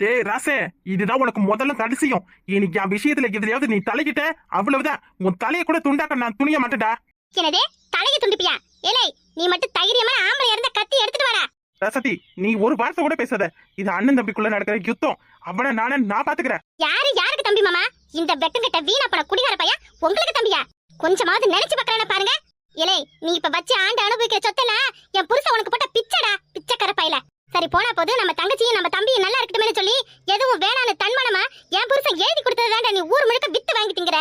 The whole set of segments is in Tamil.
டேய் ராசே இதுதான் உனக்கு முதல்ல கடைசியும் இன்னைக்கு என் விஷயத்துல எதுலயாவது நீ தலைக்கிட்ட அவ்வளவுதான். உன் தலையை கூட துண்டாக்க நான் துணிய மாட்டேன்டா. என்னது? தலையை துண்டிப்பியா? ஏலே நீ மட்டும் தைரியமான ஆம்பளை இருந்த கத்தி எடுத்துட்டு வாடா. ரசதி நீ ஒரு வார்த்தை கூட பேசாத. இது அண்ணன் தம்பிக்குள்ள நடக்கிற யுத்தம். அவனை நானே நான் பாத்துக்கிறேன். யாரு யாருக்கு தம்பி மாமா? இந்த வெக்கங்கிட்ட வீணா போன குடிகார பையன் உங்களுக்கு தம்பியா? கொஞ்சமாவது நினைச்சு பார்க்கறான பாருங்க. ஏலே நீ இப்ப வச்சு ஆண்டு அனுபவிக்கிற சொத்தெல்லாம் என் புருஷன் உனக்கு போட்ட பிச்சடா பிச்சைக்கார பையல. சரி போனா போது நம்ம தங்கச்சியும் நம்ம தம்பியும் நல்லா இருக்கட்டுமே சொல்லி எதுவும் வேணான்னு தன்மானமா என் புருஷன் எழுதி கொடுத்ததுதான்டா நீ ஊர் முழுக்க வித்து வாங்கி திங்கிற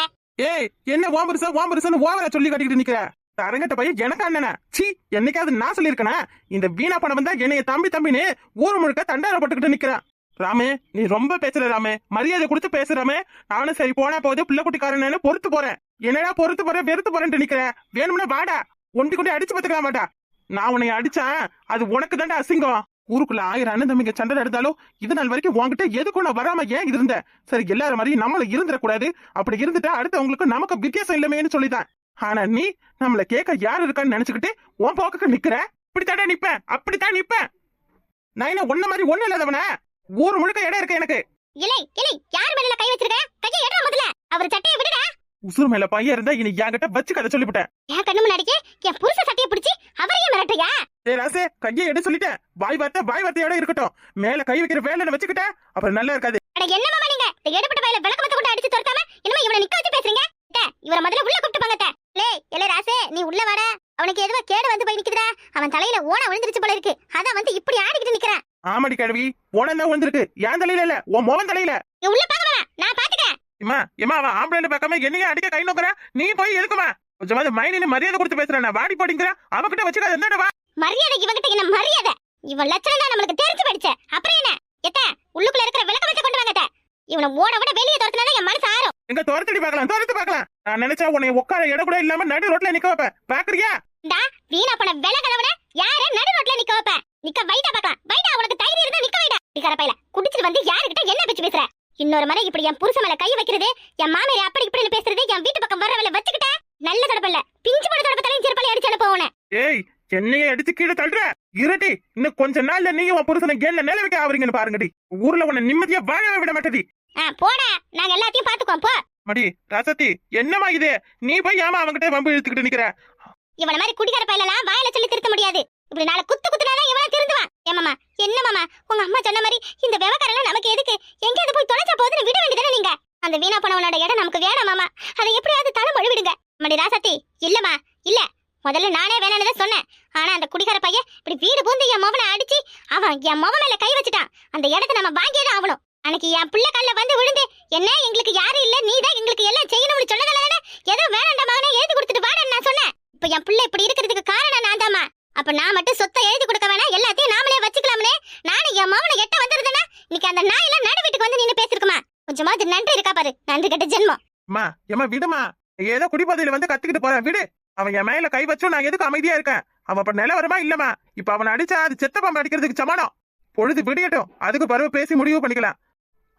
ஏய் என்ன ஓம்பரிசா ஓம்பரிசன்னு ஓவரா சொல்லி கட்டிக்கிட்டு நிக்கிற. தரங்கட்ட பையன் எனக்கு அண்ணனா. சீ என்னைக்காவது நான் சொல்லியிருக்கேனா? இந்த வீணா பணம் வந்தா என்னைய தம்பி தம்பின்னு ஊர் முழுக்க தண்டாரப்பட்டுக்கிட்டு நிக்கிறான். ராமே நீ ரொம்ப பேசுற ராமே. மரியாதை கொடுத்து பேசுறாமே நானும் சரி போனா போகுது பிள்ளை குட்டிக்காரன்னு பொறுத்து போறேன். என்னடா பொறுத்து போறேன் வெறுத்து போறேன்ட்டு நிக்கிறேன் வேணும்னா வாடா. ஒண்டி கொண்டு அடிச்சு பாத்துக்கலாம் மாட்டா நான் உன்னை அடிச்சேன் அது உனக்கு தாண்டா அசிங்கம். ஊருக்குள்ள ஆயிரம் அண்ணன் தம்பிங்க சண்டை எடுத்தாலும் இது நாள் வரைக்கும் உங்ககிட்ட எதுக்கும் நான் வராம ஏன் இருந்தேன் சரி எல்லாரும் மாதிரியும் நம்மள இருந்துடக்கூடாது. அப்படி இருந்துட்டா அடுத்தவங்களுக்கு நமக்கு வித்தியாசம் இல்லமேன்னு சொல்லிதான் ஆனா நீ நம்மள கேட்க யார் இருக்கான்னு நினைச்சுக்கிட்டு உன் போக்கு நிக்கிற? இப்படித்தாண்டா நிப்பேன் அப்படித்தான் நிப்பேன் நான் என்ன ஒன்ன மாதிரி ஒண்ணு இல்லாதவன? ஊர் முழுக்க இடம் இருக்கு எனக்கு? இலை இலை யார் மேல கை வச்சிருக்க கையை எடுற முதல்ல அவர் சட்டையை விடுடா உசுறு மேல பையன் இருந்தா இனி என்கிட்ட வச்சு கதை சொல்லிவிட்டேன். என் கண்ணு முன்னாடிக்கு என் புருஷ சட்டையை பிடிச்சி அவரையே மிரட்டுறியா? ஏ ராசே கையை எடு சொல்லிட்டேன். வாய் வார்த்தை வாய் வார்த்தையோட இருக்கட்டும். மேல கை வைக்கிற வேலை வச்சுக்கிட்டேன். அப்புறம் நல்லா இருக்காது. அட என்ன மாமா நீங்க? இந்த எடுபட்ட பையில விளக்கமத்த கொண்டு அடிச்சு துரத்தாம என்னமா இவனை நிக்க வச்சு பேசுறீங்க? இவரை முதல்ல உள்ள கூப்பிட்டு போங்க. லே எலே ராசே நீ உள்ள வாடா. அவனுக்கு எதுவோ கேடு வந்து போய் நிக்குதுடா? அவன் தலையில ஓன விழுந்துருச்சு போல இருக்கு. அதான் வந்து இப்படி ஆடிக்கிட்டு நிக்கிறான். ஆமாடி கிழவி உனக்கு தான் விழுந்திருக்கு. என் தலையில இல்ல உன் மோகன் தலையில. நீ உள்ள பாக்க நான் இம்மா இம்மா அவன் ஆம்பளை பார்க்காம என்னைய அடிக்க கை நோக்குற? நீ போய் எதுக்குமா கொஞ்சமாவது மைனின்னு மரியாதை கொடுத்து பேசுறேன் நான் வாடி போடிங்கிற. அவகிட்ட வச்சுக்காத என்னடா வா. மரியாதை இவங்கிட்ட என்ன மரியாதை? இவன் லட்சணம் தான் நம்மளுக்கு தெரிஞ்சு போயிடுச்சு. அப்புறம் என்ன? எத்த உள்ளுக்குள்ள இருக்கிற விளக்க வச்சு கொண்டு வாங்க. இவனை ஓட விட வெளியே துரத்துனா என் மனசு ஆறும். எங்க துரத்தடி பார்க்கலாம் துரத்து பார்க்கலாம். நான் நினைச்சா உன்னை உட்கார இடம் கூட இல்லாம நடு ரோட்ல நிக்க வைப்பேன். பாக்குறியா டா வீணா போன விலை கலவட யார நடு ரோட்ல நிக்க வைப்ப நிக்க வைட்டா பார்க்கலாம் வைட்டா உனக்கு தைரியம் இருந்தா நிக்க வைடா டிகார பையில குடிச்சிட்டு வந்து யாருகிட்ட என்ன பேச்சு பேசுற இன்னொரு முறை இப்படி என் புருஷன் மேல கை வைக்கிறது என் மாமியார் அப்படி இப்படின்னு பேசுறது என் வீட்டு பக்கம் வர்றவள வச்சுக்கிட்ட நல்ல தொடப்பல்ல பிஞ்சு பட தொடப்பத்தலையும் செருப்பாளி அடிச்சு அனுப்ப உன ஏய் என்னைய அடிச்சு கீழே தள்ளுற. இருட்டி இன்னும் கொஞ்ச நாள்ல நீங்க உன் புருஷனை என்ன நிலை வைக்க ஆவறீங்கன்னு பாருங்கடி. ஊர்ல உன்னை நிம்மதியா வாழவே விட மாட்டடி. ஆ போடா. நாங்க எல்லாத்தையும் பாத்துக்குவோம் போ. மடி ரசத்தி என்னமா இது? நீ போய் ஏமா அவன்கிட்ட வம்பு இழுத்துக்கிட்டு நிக்கிற? இவன மாதிரி குடிகார பையலாம் வாயில சொல்லி திருத்த முடியாது. இப்படி நாளை குத்து குத்துனாதான் இவன திருந்துவான் ஏமாமா என்ன மாமா உங்க அம்மா சொன்ன மாதிரி இந்த விவகாரம் நமக்கு எதுக்கு? எங்கேயாவது போய் தொலைச்சா போதுன்னு விட வேண்டியதானே நீங்க? அந்த வீணா போனவனோட இடம் நமக்கு வேணாம் மாமா. அதை எப்படியாவது தலை மழுவிடுங்க மடி ராசத்தி இல்லம்மா இல்ல. முதல்ல நானே வேணான்னு தான் சொன்னேன். ஆனா அந்த குடிகார பையன் இப்படி வீடு பூந்து என் மவனை அடிச்சு அவன் என் மவன் மேல கை வச்சுட்டான். அந்த இடத்த நம்ம வாங்கியே ஆகணும். அன்னைக்கு என் பிள்ளை கல்ல வந்து விழுந்து என்ன எங்களுக்கு யாரும் இல்ல நீ தான் எங்களுக்கு எல்லாம் செய்யணும்னு சொன்னதால ஏதோ வேணாண்டா மகனே எழுதி கொடுத்துட்டு வாடன்னு நான் சொன்னேன் இப்ப என் பிள்ளை இப்படி இருக்கிறதுக்கு காரணம் நான் தாமா அப்ப நான் மட்டும் சொத்தை எழுதி கொடுக்க வேணாம் எல்லாத்தையும் நாமளே வச்சுக்கலாம்னே நானும் என் மவனை எட்ட வந்திருந்தேன்னா இன்னைக்கு அந்த நாயெல்லாம் நடு வீட்டுக்கு வந்து நின்னு பேசிருக்குமா கொஞ்சமாவது நன்றி நன்றி கெட்ட ஜென்மம். அம்மா ஏமா விடுமா. ஏதோ குடிபதையில வந்து கத்திக்கிட்டு போறேன் விடு. அவன் என் மேல கை வச்சும் நான் எதுக்கு அமைதியா இருக்கேன்? அவன் அப்ப நிலவரமா இல்லமா இப்ப அவன் அடிச்சா அது சித்த பாம்பு அடிக்கிறதுக்கு சமானம். பொழுது விடியட்டும். அதுக்கு பருவ பேசி முடிவு பண்ணிக்கலாம்.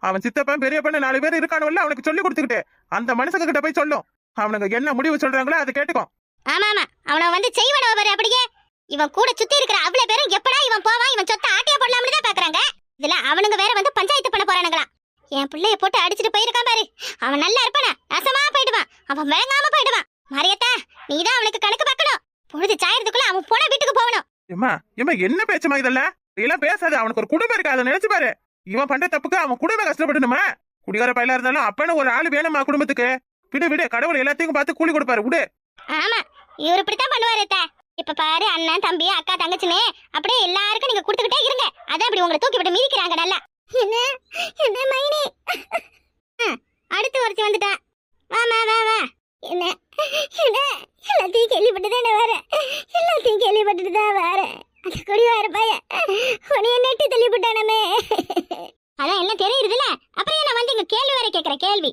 அவன் சித்தப்பன் பெரியப்பன் நாலு பேர் இருக்கானுல்ல அவனுக்கு சொல்லி கொடுத்துக்கிட்டு. அந்த மனுஷங்க கிட்ட போய் சொல்லும். அவனுங்க என்ன முடிவு சொல்றாங்களோ அதை கேட்டுக்கும் ஆமா ஆமா அவனை வந்து செய்வன பாரு அப்படியே. இவன் கூட சுத்தி இருக்கிற அவ்வளவு பேரும் எப்படா இவன் போவான்? இவன் சொத்தை ஆட்டியா போடலாம்னு தான் பாக்குறாங்க. இதுல அவனுங்க வேற வந்து பஞ்சாயத்து பண்ண போறானுங்களாம். என் பிள்ளைய போட்டு அடிச்சிட்டு போயிருக்கான் பாரு. அவன் நல்லா இருப்பானா? நாசமா போயிடுவான். அவன் வேங்காம போயிடுவான். மரியத்தா நீதான் அவனுக்கு கணக்கு பார்க்கணும். பொழுது சாயறதுக்குள்ள அவன் போன வீட்டுக்கு போகணும். ஏம்மா ஏம்மா என்ன பேச்சுமா இதெல்லாம்? இதெல்லாம் பேசாத அவனுக்கு ஒரு குடும்பம் இருக்கு அதை நினைச்சு பாரு. இவன் பண்ற தப்புக்கு அவன் குடும்பம் கஷ்டப்படணுமா? குடிகார பயிலா இருந்தாலும் அப்பன்னு ஒரு ஆளு வேணுமா குடும்பத்துக்கு. விடு விடு கடவுள் எல்லாத்தையும் பார்த்து கூலி கொடுப்பாரு விடு. ஆமா இவர் இப்படித்தான் பண்ணுவாரு. இப்ப பாரு அண்ணன் தம்பி அக்கா தங்கச்சின்னு அப்படியே எல்லாருக்கும் நீங்க கொடுத்துக்கிட்டே இருங்க. அதான் இப்படி உங்களை தூக்கி விட்டு மிதிக்கிறாங்க நல்லா. என்ன? என்ன மைனி? அடுத்து ஒருத்தி வந்துட்டா. வாமா வா வா. என்ன? என்ன? எல்லாத்தையும் கேள்விப்பட்டு தானே வர எல்லாத்தையும் கேள்விப்பட்டுட்டு தான் வர அந்த கொடி வர உனைய நெட்டு தள்ளிவிட்டானமே அதான் எல்லாம் தெரியுதுல்ல அப்புறம் என்ன வந்து இங்க கேள்வி வேற கேக்குற கேள்வி.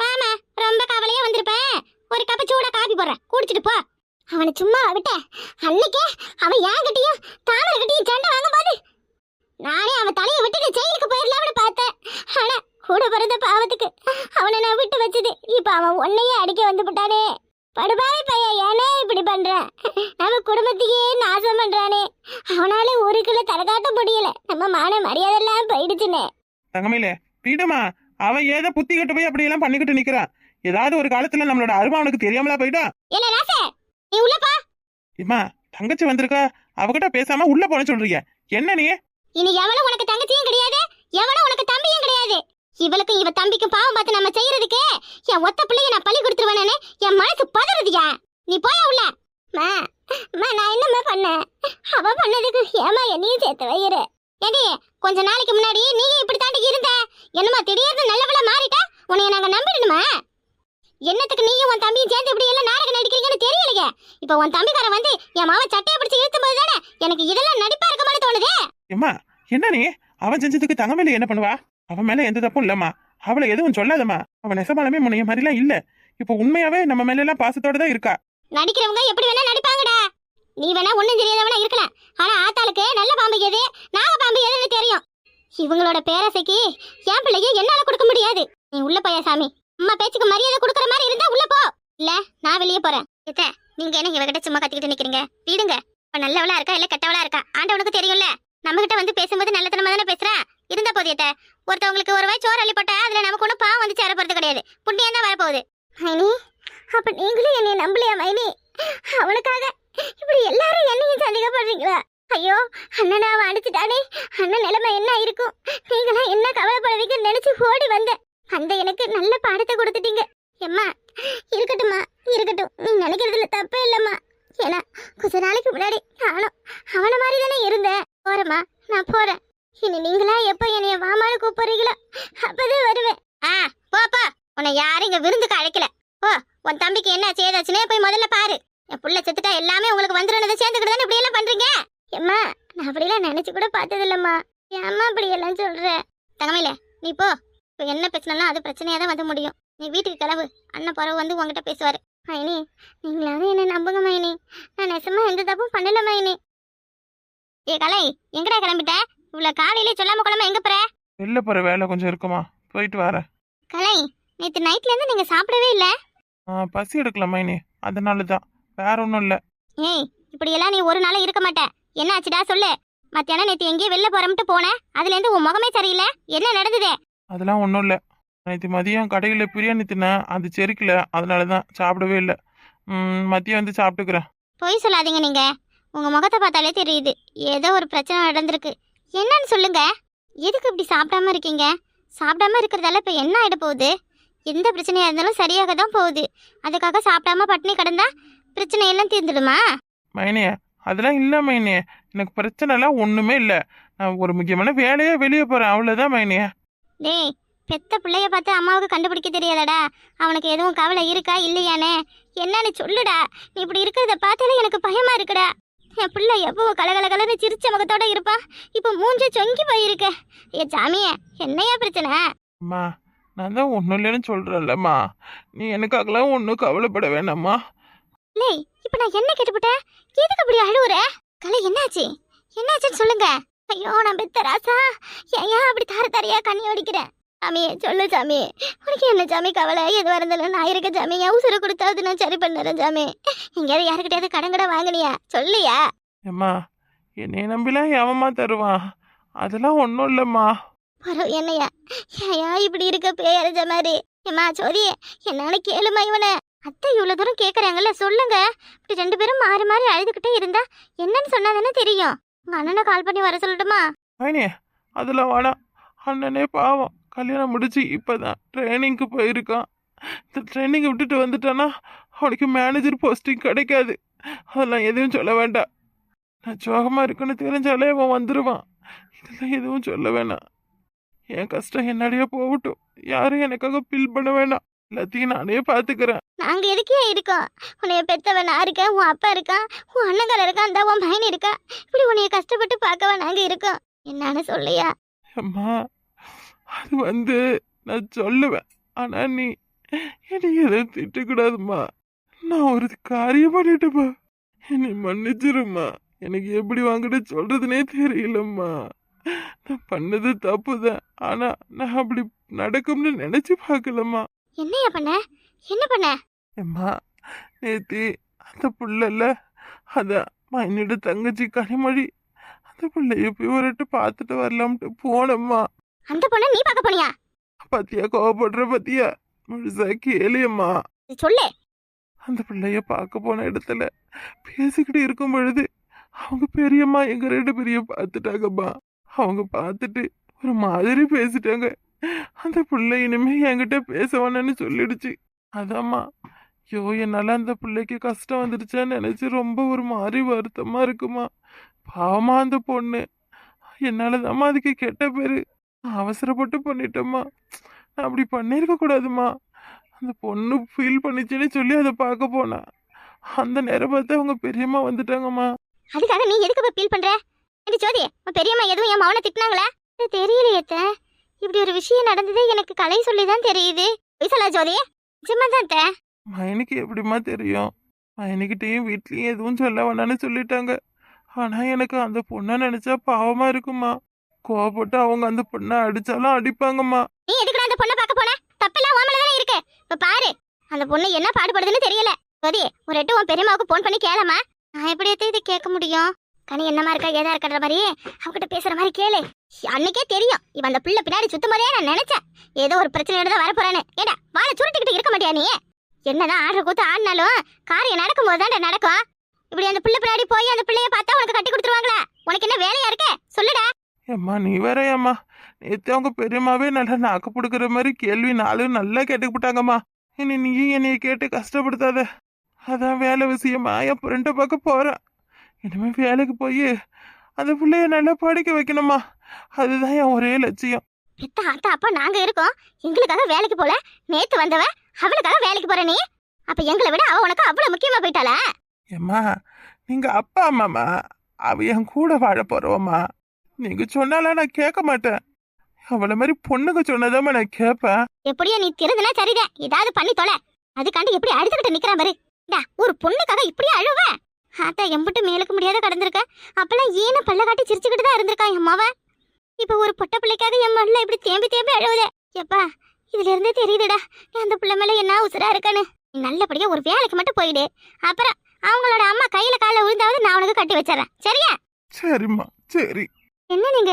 வாமா ரொம்ப கவலையா வந்திருப்பேன் ஒரு கப்பு சூடா காபி போடுறேன் குடிச்சிட்டு போ. அவனை சும்மா விட்ட. அன்னைக்கே அவன் என்கிட்டயும் தாமரை கிட்டயும் சண்டை வாங்கும்போது நானே அவன் தலையை விட்டுட்டு ஜெயிலுக்கு போயிடலாம்னு பார்த்தேன். ஆனா கூட பிறந்த பாவத்துக்கு அவனை நான் விட்டு வச்சது. இப்ப அவன் உன்னையே அடிக்க வந்து விட்டானே. படுபாவி பையன் ஏனே இப்படி பண்றான் நம்ம குடும்பத்தையே நாசம் பண்றானே. அவனால ஒரு கிலோ தரகாட்ட முடியல. நம்ம மான மரியாதை எல்லாம் போயிடுச்சுனே. தங்கமயிலே விடுமா. அவன் ஏதோ புத்தி கட்டு போய் அப்படி எல்லாம் பண்ணிக்கிட்டு நிக்கிறான் ஏதாவது ஒரு காலத்துல நம்மளோட அருமை அவனுக்கு தெரியாமலா போயிட்டான் இல்ல ராசே? நீ உள்ள போ. இம்மா தங்கச்சி வந்திருக்கா? அவகிட்ட பேசாம உள்ள போன சொல்றீங்க என்ன நீ? இனி எவளும் உனக்கு தங்கச்சியும் கிடையாது எவளும் உனக்கு தம்பியும் கிடையாது. இவளுக்கு இவ தம்பிக்கும் பாவம் பார்த்து நம்ம செய்யறதுக்கு என் ஒத்த பிள்ளைய நான் பள்ளி கொடுத்துருவேனே என் மனசு பதறதுயா? நீ போயா உள்ள? மா மா நான் என்னம்மா பண்ணேன்? அவ பண்ணதுக்கு ஏமா என்னையும் சேர்த்து வையிரு. ஏடி கொஞ்ச நாளைக்கு முன்னாடி நீயும் இப்படி தாண்டி இருந்த? என்னம்மா திடீர்னு நல்லவளா மாறிட்ட? உன்னைய நாங்க நம்பிடணுமா? என்னத்துக்கு நீயும் உன் தம்பியும் சேர்ந்து இப்படி எல்லாம் நாடகம் நடிக்கிறீங்கன்னு தெரியலையே? இப்போ உன் தம்பிக்காரன் வந்து என் மாவன் சட்டையை பிடிச்சி இழுத்தும் போது தானே எனக்கு இதெல்லாம் நடிப்பா இருக்க மாதிரி தோணுது? எம்மா என்ன நீ? அவன் செஞ்சதுக்கு தங்கமேல என்ன பண்ணுவா? அவன் மேல எந்த தப்பும் இல்லம்மா. அவளை எதுவும் சொல்லாதம்மா. அவன் நெசமானமே முன்னைய மாதிரிலாம் இல்ல. இப்போ உண்மையாவே நம்ம மேல எல்லாம் பாசத்தோட தான் இருக்கா. நடிக்கிறவங்க எப்படி வேணா நடிப்பாங்கடா. நீ வேணா ஒண்ணும் தெரியாதவனா இருக்கலாம். ஆனா ஆத்தாளுக்கு நல்ல பாம்பு எது? நாக பாம்பு எதுன்னு தெரியும். இவங்களோட பேரசைக்கு என் பிள்ளைய என்னால கொடுக்க முடியாது. நீ உள்ள போயா சாமி. அம்மா பேச்சுக்கு மரியாதை கொடுக்கற மாதிரி இருந்தா உள்ள போ. இல்ல நான் வெளியே போறேன். இத்த நீங்க என்ன இவகிட்ட சும்மா கத்திக்கிட்டு நிக்கிறீங்க? விடுங்க. இப்ப நல்லவளா இருக்கா இல்ல கெட்டவளா இருக்கா? ஆண்டவனுக்கு தெரியும்ல. நம்ம கிட்ட வந்து பேசும்போது நல்லத்தனமா தானே பேசுற? இருந்த போதியத்த ஒருத்தவங்களுக்கு ஒரு வாய் சோறு அள்ளி போட்டா அதுல நமக்கு ஒன்றும் பாவம் வந்து சேர போறது கிடையாது. புண்ணியம் தான் வரப்போகுது. மைனி அப்ப நீங்களும் என்னை நம்பலையா மைனி? அவனுக்காக இப்படி எல்லாரும் என்னையும் சந்தேகப்படுறீங்களா? ஐயோ அண்ணனை அவன் அடிச்சுட்டானே. அண்ணன் நிலைமை என்ன இருக்கும் நீங்களாம் என்ன கவலைப்படுவீங்கன்னு நினைச்சு ஓடி வந்தேன். அந்த எனக்கு நல்ல பாடத்தை கொடுத்துட்டீங்க. எம்மா இருக்கட்டும்மா இருக்கட்டும். நீ நினைக்கிறதுல தப்பே இல்லைம்மா. ஏன்னா கொஞ்ச நாளைக்கு முன்னாடி நானும் அவனை மாதிரி தானே இருந்தேன். போறேம்மா நான் போறேன். இனி நீங்களா எப்ப என்னைய வாமான்னு கூப்பிடுறீங்களோ அப்பதான் வருவேன். ஆ போப்பா உன்னை யாரும் இங்க விருந்துக்கு அழைக்கல. ஓ உன் தம்பிக்கு என்ன சேதாச்சுனே போய் முதல்ல பாரு. என் புள்ள செத்துட்டா எல்லாமே உங்களுக்கு வந்துடுறதை சேர்ந்துக்கிட்டு தானே இப்படி எல்லாம் பண்றீங்க? எம்மா நான் அப்படிலாம் நினைச்சு கூட பார்த்தது இல்லம்மா ஏம்மா அப்படி எல்லாம் சொல்ற? தங்கமையில நீ போ. இப்போ என்ன பிரச்சனைலாம் அது பிரச்சனையா தான் வந்து முடியும். நீ வீட்டுக்கு கிளம்பு. அண்ணன் பறவை வந்து உங்ககிட்ட பேசுவாரு. மைனி நீங்களாவது என்ன நம்புங்க மைனி. நான் நெசமா எந்த தப்பும் பண்ணல மைனி. ஏ கலை எங்கடா கிளம்பிட்ட? இவ்வளவு காலையிலே சொல்லாம குழம்பு எங்க போற? வெளில போற வேலை கொஞ்சம் இருக்குமா? போயிட்டு வரேன். கலை நேத்து நைட்ல இருந்து நீங்க சாப்பிடவே இல்ல? ஆ, பசி எடுக்கல மைனி. அதனால தான் வேற ஒன்றும் இல்லை. ஏய் இப்படியெல்லாம் நீ ஒரு நாளும் இருக்க மாட்ட. என்ன ஆச்சுடா சொல்லு. மத்தியானம் நேத்து எங்கேயோ வெளில போறோம்ட்டு போனேன். அதுல இருந்து உன் முகமே சரியில்லை. என்ன நடந்தது? அதெல்லாம் ஒன்றும் இல்லை. நேற்று மதியம் கடையில் பிரியாணி தின்னேன். அது செரிக்கல. அதனால தான் சாப்பிடவே இல்லை. ம், மதியம் வந்து சாப்பிட்டுக்கிறேன். பொய் சொல்லாதீங்க நீங்க. உங்க முகத்தை பார்த்தாலே தெரியுது. ஏதோ ஒரு பிரச்சனை நடந்திருக்கு. என்னன்னு சொல்லுங்க. எதுக்கு இப்படி சாப்பிடாம இருக்கீங்க? சாப்பிடாம இருக்கிறதால இப்ப என்ன ஆயிட போகுது? எந்த பிரச்சனையா இருந்தாலும் சரியாக தான் போகுது. அதுக்காக சாப்பிடாம பட்டினி கிடந்தா பிரச்சனை எல்லாம் தீர்ந்துடுமா? மைனியே அதெல்லாம் இல்லை மைனியே எனக்கு பிரச்சனைலாம் ஒன்றுமே இல்லை. நான் ஒரு முக்கியமான வேலையே வெளியே போகிறேன் அவ்வளோதான் மைனியே டேய் பெத்த பிள்ளைய பார்த்து அம்மாவுக்கு கண்டுபிடிக்க தெரியாதடா. அவனுக்கு எதுவும் கவலை இருக்கா இல்லையானே? என்னன்னு சொல்லுடா. நீ இப்படி இருக்கிறத பார்த்தாலே எனக்கு பயமா இருக்குடா. என் பிள்ளை எப்பவும் கலகலகலன்னு சிரிச்ச முகத்தோட இருப்பான் இப்போ மூஞ்ச சொங்கி போயிருக்க. ஏ சாமியே என்னையா பிரச்சனை? அம்மா நான் தான் ஒன்றும் இல்லைன்னு சொல்கிறேன்லம்மா நீ எனக்காகலாம் ஒன்றும் கவலைப்பட வேணாம்மா. லே இப்போ நான் என்ன கேட்டுவிட்டேன் எதுக்கு அப்படி அழுவுற? கலை என்னாச்சு? என்னாச்சுன்னு சொல்லுங்க. ஐயோ நான் பெத்த ராசா. ஏன் அப்படி தார தாரையா கண்ணி வடிக்கிறேன் சாமி சொல்லு சாமி. உனக்கு என்ன சாமி கவலை? எதுவாக இருந்தாலும் நான் இருக்க சாமி. என் உசுரை கொடுத்தாவது நான் சரி பண்ணுறேன் சாமி. எங்கேயாவது யாருக்கிட்டையாவது கடன் கடை வாங்கினியா? சொல்லியா? ஏம்மா என்னை நம்பிலாம் எவம்மா தருவான்? அதெல்லாம் ஒன்றும் இல்லைம்மா. பரவ என்னையா. ஏயா இப்படி இருக்க பேயறிஞ்ச மாதிரி. ஏம்மா சோதியே என்னால கேளுமா இவனை. அத்தை இவ்வளவு தூரம் கேக்குறாங்கல்ல சொல்லுங்க. இப்படி ரெண்டு பேரும் மாறி மாறி அழுதுகிட்டே இருந்தா என்னன்னு சொன்னாதானே தெரியும். உங்க அண்ணனை கால் பண்ணி வர சொல்லட்டுமா? அதெல்லாம் வேணாம். அண்ணனே பாவம். கல்யாணம் முடிச்சு இப்போதான் ட்ரைனிங்க்கு போயிருக்கான். இந்த ட்ரைனிங் விட்டுட்டு வந்துட்டானா அவனுக்கு மேனேஜர் போஸ்டிங் கிடைக்காது. அதெல்லாம் எதுவும் சொல்ல வேண்டாம். நான் சோகமாக இருக்குன்னு தெரிஞ்சாலே அவன் வந்துடுவான் இதெல்லாம் எதுவும் சொல்ல வேணாம். என் கஷ்டம் என்னடியே போகட்டும். யாரும் எனக்காக ஃபீல் பண்ண வேணாம். எல்லாத்தையும் நானே பார்த்துக்கிறேன் நாங்க எதுக்கே இருக்கோம்? உன்னைய பெத்தவன் நான் இருக்கேன் உன் அப்பா இருக்கான் உன் அண்ணங்கால இருக்கான் அந்த உன் பையன் இருக்கா இப்படி உன்னைய கஷ்டப்பட்டு பார்க்கவா நாங்க இருக்கோம். என்னன்னு சொல்லையா? அம்மா அது வந்து நான் சொல்லுவேன். ஆனா நீ என்னை எதுவும் திட்டக்கூடாதும்மா. நான் ஒரு காரியம் பண்ணிட்டேப்பா என்னை மன்னிச்சிரும்மா. எனக்கு எப்படி வாங்கிட்டு சொல்றதுனே தெரியலம்மா. நான் பண்ணது தப்பு தான் ஆனா நான் அப்படி நடக்கும்னு நினைச்சு பார்க்கலம்மா. என்னையா பண்ண? என்ன பண்ண? அம்மா நேத்தி அந்த புள்ளல அதான் மைனியோட தங்கச்சி கனிமொழி அந்த பிள்ளைய போய் ஒருட்டு பார்த்துட்டு வரலாம்ட்டு போனம்மா. அந்த பொண்ணை நீ பார்க்க போனியா? பத்தியா கோவப்படுற பத்தியா? முழுசா கேளியம்மா. சொல்லு. அந்த பிள்ளைய பார்க்க போன இடத்துல பேசிக்கிட்டு இருக்கும் பொழுது அவங்க பெரியம்மா எங்க ரெண்டு பெரிய பார்த்துட்டாங்கம்மா அவங்க பார்த்துட்டு ஒரு மாதிரி பேசிட்டாங்க. அந்த பிள்ளை இனிமே என்கிட்ட பேச வேணாம்னு சொல்லிடுச்சு. அதாம்மா ஐயோ என்னால அந்த பிள்ளைக்கு கஷ்டம் வந்துடுச்சான்னு நினைச்சு ரொம்ப ஒரு மாதிரி வருத்தமா இருக்குமா. பாவமா அந்த பொண்ணு. என்னாலதாம்மா அதுக்கு கெட்ட பேரு. அவசரப்பட்டு பண்ணிட்டேம்மா. நான் அப்படி பண்ணியிருக்க கூடாதும்மா அந்த பொண்ணு ஃபீல் பண்ணிச்சுன்னு சொல்லி அதை பார்க்க போனா. அந்த நேரம் பார்த்து அவங்க பெரியம்மா வந்துட்டாங்கம்மா. அதுக்காக நீ எதுக்கு இப்ப ஃபீல் பண்ற? ஏண்டி ஜோதி உன் பெரியம்மா எதுவும் என் மவனை திட்டினாங்களா? தெரியலையே அத்தை. இப்படி ஒரு விஷயம் நடந்தது எனக்கு கலை சொல்லி தான் தெரியுது. சொல்லா ஜோதி நிஜமா தான் அத்தை. மைனுக்கு எப்படிம்மா தெரியும்? மைனுக்கிட்டேயும் வீட்லயும் எதுவும் சொல்ல வேணாம்னு சொல்லிட்டாங்க. ஆனா எனக்கு அந்த பொண்ணை நினைச்சா பாவமா இருக்குமா கோபப்பட்டு அவங்க அந்த பொண்ணை அடிச்சாலும் அடிப்பாங்கம்மா. நீ எதுக்கு அந்த பொண்ணை பார்க்க போன? தப்பெல்லாம் ஓமல தானே இருக்கு. இப்ப பாரு அந்த பொண்ணு என்ன பாடுபடுதுன்னு தெரியல. ஜோதி ஒரு எட்டு உன் பெரியம்மாவுக்கு ஃபோன் பண்ணி கேளமா நான் எப்படி எடுத்து இதை கேட்க முடியும்? கனி என்னமா இருக்கா ஏதா இருக்கிற மாதிரி அவகிட்ட பேசுற மாதிரி கேளு. அன்னைக்கே தெரியும். இவன் அந்த பிள்ளை பின்னாடி சுத்தும் போதே நான் நினைச்சேன். ஏதோ ஒரு பிரச்சனையோட தான் வரப்போறான்னு. ஏடா வாழை சுருட்டிக்கிட்டு இருக்க மாட்டியா நீ? என்னதான் ஆடுற கூத்து ஆடினாலும் காரியம் நடக்கும் போது தான் நடக்கும். இப்படி அந்த பிள்ளை பின்னாடி போய் அந்த பிள்ளைய பார்த்தா உனக்கு கட்டி கொடுத்துருவாங்களா? உனக்கு என்ன வேலையா இருக்கே? சொல்லுடா. ஏம்மா நீ வேற ஏம்மா நேத்து அவங்க பெரியம்மாவே நல்லா நாக்கு பிடிக்கிற மாதிரி கேள்வி நாளும் நல்லா கேட்டுக்கிட்டாங்கம்மா இனி நீ என்னைய கேட்டு கஷ்டப்படுத்தாத. அதான் வேலை விஷயமா என் ஃப்ரெண்டை பார்க்க போறேன். இனிமே வேலைக்கு போய் அந்த பிள்ளைய நல்லா படிக்க வைக்கணுமா அதுதான் என் ஒரே லட்சியம். பெத்த ஆத்தா அப்பா நாங்க இருக்கோம். எங்களுக்காக வேலைக்கு போல. நேத்து வந்தவ அவளுக்காக வேலைக்கு போற நீ. அப்ப எங்களை விட அவ உனக்கு அவ்வளவு முக்கியமா போயிட்டாளா? ஏம்மா நீங்க அப்பா அம்மாம்மா. அவ என் கூட வாழ போறவம்மா. நீங்க சொன்னாலாம் நான் கேட்க மாட்டேன். அவளை மாதிரி பொண்ணுங்க சொன்னதாம்மா நான் கேட்பேன். எப்படியோ நீ திருதுனா சரிதான். ஏதாவது பண்ணி தொலை. அதுக்காண்டி எப்படி அழுதுகிட்டு நிக்கிறான் பாரு. டா, ஒரு பொண்ணுக்காக இப்படியே அழுவ? ஆத்தா எம்பிட்டு மேலுக்கு முடியாத கடந்திருக்க. அப்பெல்லாம் ஏன பல்ல காட்டி சிரிச்சுக்கிட்டு தான் இருந்திருக்கா என் மாவ? இப்ப ஒரு பொட்ட பிள்ளைக்காக என் மண்ணில் இப்படி தேம்பி தேம்பி அழுவுதே. எப்பா இதுல இருந்தே தெரியுதுடா அந்த பிள்ளை மேல என்ன உசுரா இருக்கான்னு. நீ நல்லபடியா ஒரு வேலைக்கு மட்டும் போயிடு. அப்புறம் அவங்களோட அம்மா கையில கால விழுந்தாவது நான் உனக்கு கட்டி வச்சிடறேன். சரியா? சரிம்மா சரி. என்ன நீங்க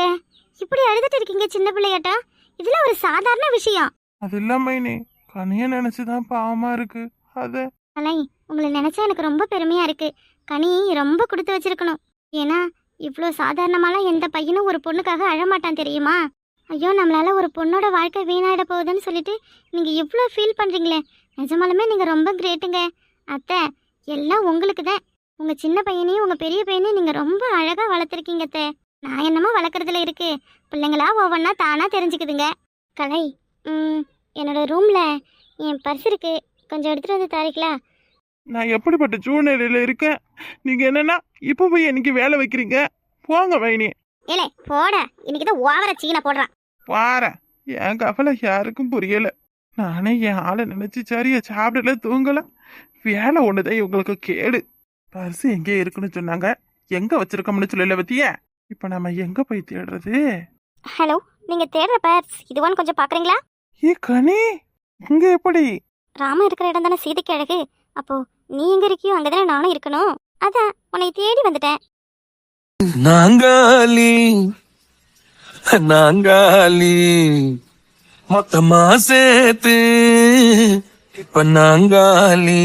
இப்படி அழுதுட்டு இருக்கீங்க சின்ன பிள்ளையாட்டம் இதுல ஒரு சாதாரண விஷயம். அது இல்லாம நீ கனிய நினைச்சுதான் பாவமா இருக்கு. அத அலை உங்களை நினைச்சா எனக்கு ரொம்ப பெருமையா இருக்கு. கனி ரொம்ப கொடுத்து வச்சிருக்கணும். ஏன்னா இவ்வளோ சாதாரணமாலாம் எந்த பையனும் ஒரு பொண்ணுக்காக அழமாட்டான் தெரியுமா? ஐயோ நம்மளால ஒரு பொண்ணோட வாழ்க்கை வீணாயிட போகுதுன்னு சொல்லிட்டு நீங்க இவ்வளோ ஃபீல் பண்றீங்களே. நிஜமாலுமே நீங்க ரொம்ப கிரேட்டுங்க அத்தை எல்லாம் உங்களுக்கு தான் உங்க சின்ன பையனையும் உங்க பெரிய பையனையும் நீங்க ரொம்ப அழகா வளர்த்துருக்கீங்க அத்தை. நான் என்னமோ வளர்க்குறதுல இருக்கு. பிள்ளைங்களா ஒவ்வொன்றா தானா தெரிஞ்சுக்குதுங்க. கலை என்னோட ரூம்ல என் பர்ஸ் இருக்கு. கொஞ்சம் எடுத்துட்டு வந்து தாரீங்களா நான் எப்படிப்பட்ட சூழ்நிலையில இருக்கேன்? நீங்க என்னன்னா இப்ப போய் எனக்கு வேலை வைக்கிறீங்க? போங்க மைனி ஏலே போட. இன்னைக்கு தான் ஓவர சீனை போடுறான். வாரேன் என் கவலை யாருக்கும் புரியல. நானே என் ஆளை நினைச்சு சரியா சாப்பிடல தூங்கல. வேலை ஒண்ணுதான் இவங்களுக்கு கேடு. பரிசு எங்கே இருக்குன்னு சொன்னாங்க? எங்க வச்சிருக்கோம்னு சொல்லல பத்திய? இப்ப நம்ம எங்க போய் தேடுறது? ஹலோ நீங்க தேடுற பர்ஸ் இதுவான்னு கொஞ்சம் பாக்குறீங்களா? ஏ கனி இங்க எப்படி? ராம இருக்கிற இடம் தானே சீதைக்கு அழகு. அப்போ நீ எங்க இருக்கியோ அங்கதானே நானும் இருக்கணும். அதான் உன்னை தேடி வந்துட்டேன். நாங்காலி நாங்காலி மொத்தமா சேர்த்து இப்ப நாங்காலி.